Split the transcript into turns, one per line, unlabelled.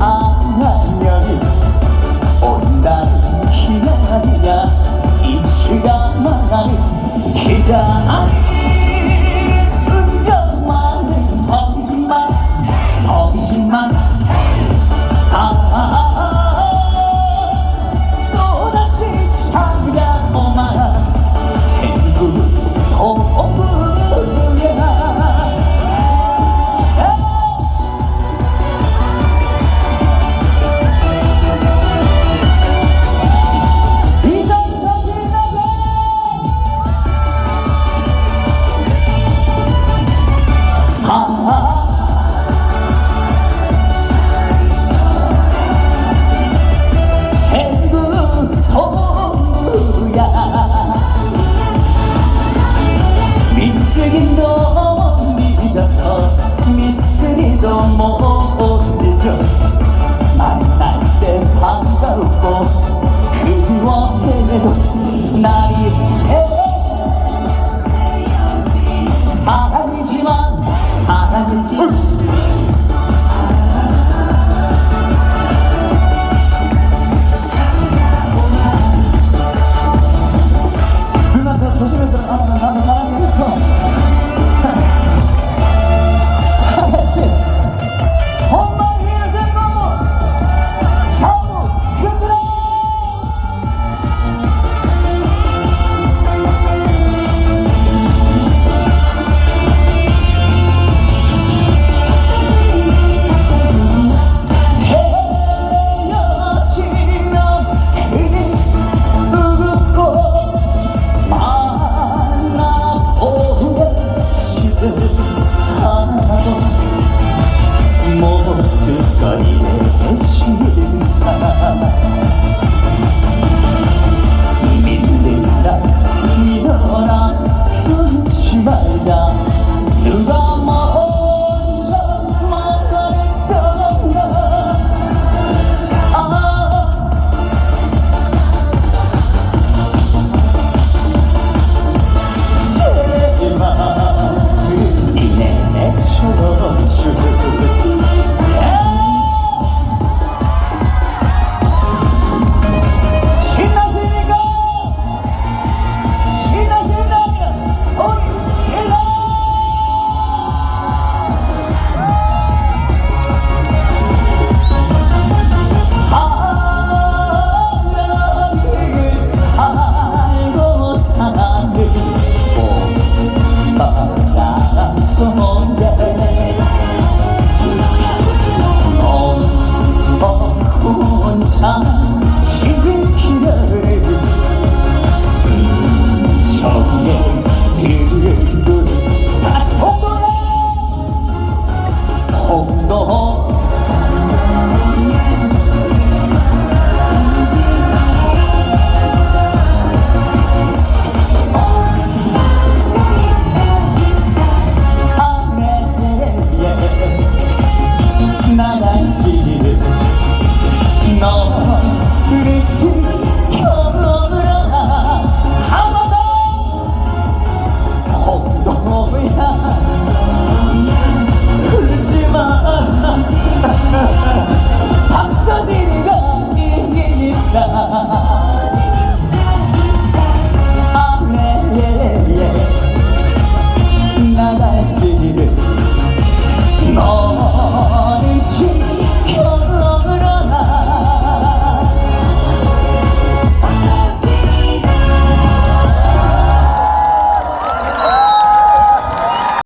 안하냐니. 온다는 기다리냐. 이 시간만 하니 기다리 mi seni da mo 승천에